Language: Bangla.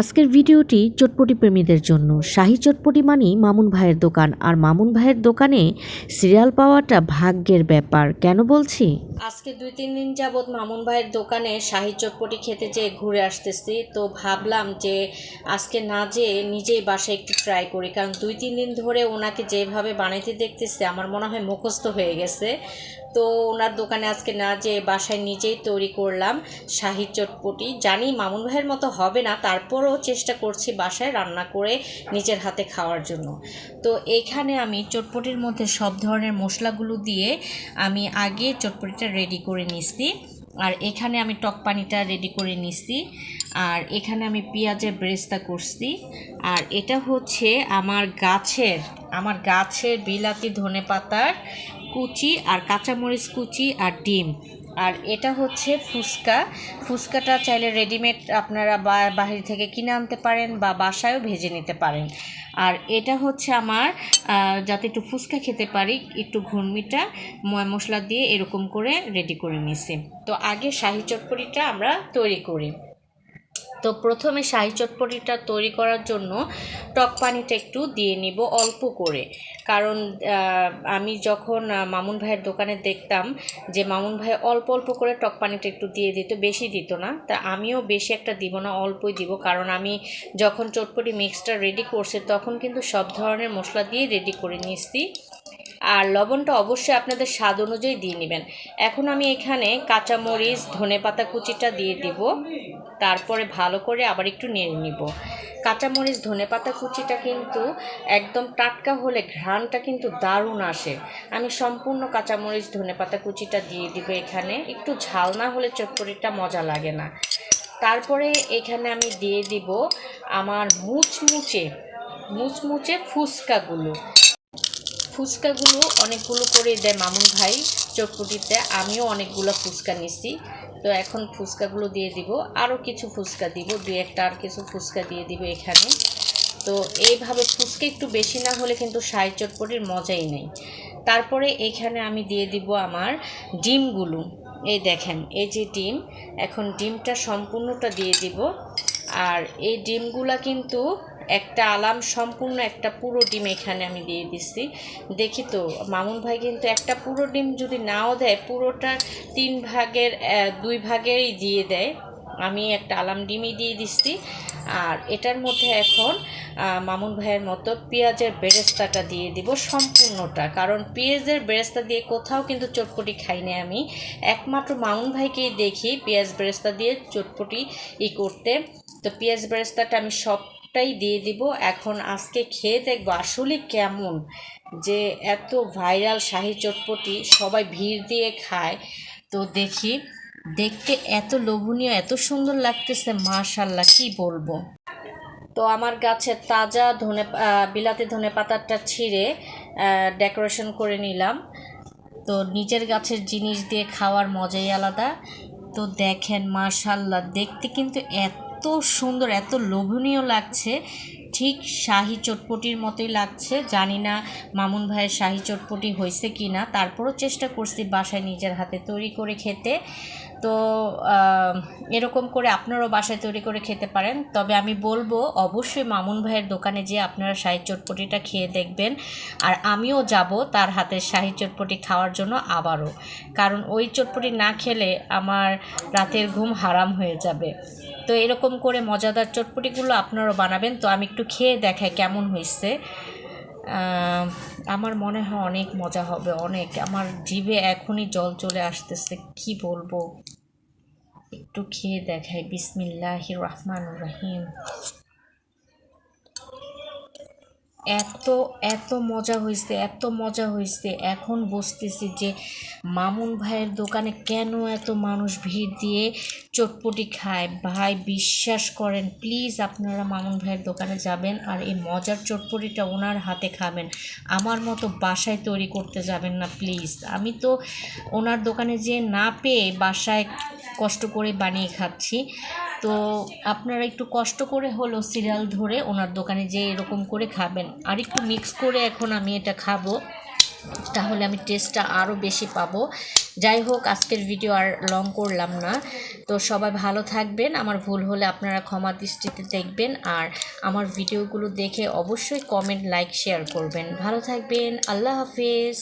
আজকের ভিডিওটি চটপটি প্রেমীদের জন্য। শাহী চটপটি মানেই মামুন ভাইয়ের দোকান। আর মামুন ভাইয়ের দোকানে সিরিয়াল পাওয়াটা ভাগ্যের ব্যাপার। কেন বলছি? আজকে দুই তিন দিন যাবৎ মামুন ভাইয়ের দোকানে শাহী চটপটি খেতে যেয়ে ঘুরে আসতেছি। তো ভাবলাম যে আজকে না যেয়ে নিজেই বাসায় একটু ট্রাই করি। কারণ দুই তিন দিন ধরে ওনাকে যেভাবে বানাইতে দেখতেছে, আমার মনে হয় মুখস্থ হয়ে গেছে। তো ওনার দোকানে আজকে না যে বাসায় নিজেই তৈরি করলাম শাহি চটপটি। জানি মামুন ভাইয়ের মতো হবে না, তারপরও চেষ্টা করছি বাসায় রান্না করে নিজের হাতে খাওয়ার জন্য। তো এখানে আমি চটপটির মধ্যে সব ধরনের মশলাগুলো দিয়ে আমি আগে চটপটিটা রেডি করে নিচ্ছি আর এখানে আমি টক পানিটা রেডি করে নিচ্ছি আর এখানে আমি পেঁয়াজের ব্রেস্তা করছি, আর এটা হচ্ছে আমার গাছের আমার গাছের বিলাতি ধনে পাতার কুচি আর কাঁচামরিচ কুচি আর ডিম। আর এটা হচ্ছে ফুচকা। ফুচকাটা চাইলে রেডিমেড আপনারা বাহির থেকে কিনে আনতে পারেন বা বাসায়ও ভেজে নিতে পারেন। আর এটা হচ্ছে আমার যাতে একটু ফুচকা খেতে পারি, একটু ঘুরমিটা ময় মশলা দিয়ে এরকম করে রেডি করে নিছি। তো আগে শাহি চটপটিটা আমরা তৈরি করি। তো প্রথমে শাহি চটপটিটা তৈরি করার জন্য টক পানিটা একটু দিয়ে নিব অল্প করে। কারণ আমি যখন মামুন ভাইয়ের দোকানে দেখতাম যে মামুন ভাই অল্প অল্প করে টক পানিটা একটু দিয়ে দিত, বেশি দিত না, তা আমিও বেশি একটা দিব না, অল্পই দিব। কারণ আমি যখন চটপটি মিক্সটা রেডি করছে, তখন কিন্তু সব ধরনের মশলা দিয়ে রেডি করে নিয়েছি। আর লবণটা অবশ্যই আপনাদের স্বাদ অনুযায়ী দিয়ে নেবেন। এখন আমি এখানে কাঁচামরিচ ধনে পাতা কুচিটা দিয়ে দিব। তারপরে ভালো করে আবার একটু নেড়ে নিব। কাঁচামরিচ ধনে পাতা কুচিটা কিন্তু একদম টাটকা হলে ঘ্রাণটা কিন্তু দারুণ আসে। আমি সম্পূর্ণ কাঁচামরিচ ধনে পাতা কুচিটা দিয়ে দিব এখানে। একটু ঝাল না হলে চটপটিটা মজা লাগে না। তারপরে এখানে আমি দিয়ে দিব আমার মুচমুচে মুচমুচে ফুচকাগুলো। ফুচকাগুলো অনেকগুলো করে দেয় মামুন ভাই চটপটিতে। আমিও অনেকগুলো ফুচকা নিছি। তো এখন ফুচকাগুলো দিয়ে দিব। আরও কিছু ফুচকা দিব। দু একটা আর কিছু ফুচকা দিয়ে দিব এখানে। তো এইভাবে ফুচকা একটু বেশি না হলে কিন্তু সাই চটপটির মজাই নেই। তারপরে এখানে আমি দিয়ে দিব আমার ডিমগুলো। এই দেখেন, এই যে ডিম, এখন ডিমটা সম্পূর্ণটা দিয়ে দিব। আর এই ডিমগুলা কিন্তু একটা আলাম, সম্পূর্ণ একটা পুরো ডিম এখানে আমি দিয়ে দিচ্ছি দেখি তো, মামুন ভাই কিন্তু একটা পুরো ডিম যদি নাও দেয়, পুরোটা তিন ভাগের দুই ভাগেরই দিয়ে দেয়। আমি একটা আলাম ডিমই দিয়ে দিচ্ছি আর এটার মধ্যে এখন মামুন ভাইয়ের মতো পেঁয়াজের বেরেস্তাটা দিয়ে দিব সম্পূর্ণটা। কারণ পেঁয়াজের বেরেস্তা দিয়ে কোথাও কিন্তু চটপটি খাই না আমি। একমাত্র মামুন ভাইকেই দেখি পেঁয়াজ বেরেস্তা দিয়ে চটপটি ই করতে। তো পেঁয়াজ বেরেস্তাটা আমি সবটাই দিয়ে দিব। এখন আজকে খেয়ে দেখব আসলে কেমন যে এত ভাইরাল শাহি চটপটি, সবাই ভিড় দিয়ে খায়। তো দেখি, দেখতে এত লোভনীয়, এত সুন্দর লাগতেছে মাশাল্লাহ কি বলব? তো আমার গাছের তাজা ধনে বিলাতি ধনে পাতাটা ছিঁড়ে ডেকোরেশন করে নিলাম। তো নিজের গাছের জিনিস দিয়ে খাওয়ার মজাই আলাদা। তো দেখেন মাশাল্লাহ দেখতে কিন্তু এত সুন্দর, এত লোভনীয় লাগছে। ঠিক শাহি চটপটির মতোই লাগছে। জানি না মামুন ভাইয়ের শাহি চটপটি হয়েছে কি না তারপরও চেষ্টা করছি বাসায় নিজের হাতে তৈরি করে খেতে। তো এরকম করে আপনারাও বাসায় তৈরি করে খেতে পারেন। তবে আমি বলব, অবশ্যই মামুন ভাইয়ের দোকানে যেয়ে আপনারা শাহি চটপটিটা খেয়ে দেখবেন। আর আমিও যাব তার হাতের শাহি চটপটি খাওয়ার জন্য আবারও। কারণ ওই চটপটি না খেলে আমার রাতের ঘুম হারাম হয়ে যাবে। তো এরকম করে মজাদার চটপটিগুলো আপনারাও বানাবেন। তো আমি একটু খেয়ে দেখাই কেমন হয়েছে। আমার মনে হয় অনেক মজা হবে, অনেক। আমার জিভে এখনই জল চলে আসতেছে, কি বলব? একটু খেয়ে দেখাই। বিসমিল্লাহ রহমান রহিম। এত এত মজা হয়েছে, এত মজা হয়েছে। এখন বুঝতেছি যে মামুন ভাইয়ের দোকানে কেন এত মানুষ ভিড় দিয়ে চটপটি খায়? ভাই, বিশ্বাস করেন প্লিজ আপনারা মামুন ভাইয়ের দোকানে যাবেন আর এই মজার চটপটিটা ওনার হাতে খাবেন। আমার মতো বাসায় তৈরি করতে যাবেন না প্লিজ আমি তো ওনার দোকানে যেয়ে না পেয়ে বাসায় কষ্ট করে বানিয়ে খাচ্ছি। তো আপনারা একটু কষ্ট করে হলো সিরিয়াল ধরে ওনার দোকানে যেয়ে এরকম করে খাবেন। আর একটু মিক্স করে এখন আমি এটা খাব। তাহলে আমি টেস্টটা আরও বেশি পাবো। যাই হোক, আজকের ভিডিও আর লং করলাম না। তো সবাই ভালো থাকবেন। আমার ভুল হলে আপনারা ক্ষমা দৃষ্টিতে দেখবেন। আর আমার ভিডিওগুলো দেখে অবশ্যই কমেন্ট লাইক শেয়ার করবেন। ভালো থাকবেন। আল্লাহ হাফিজ।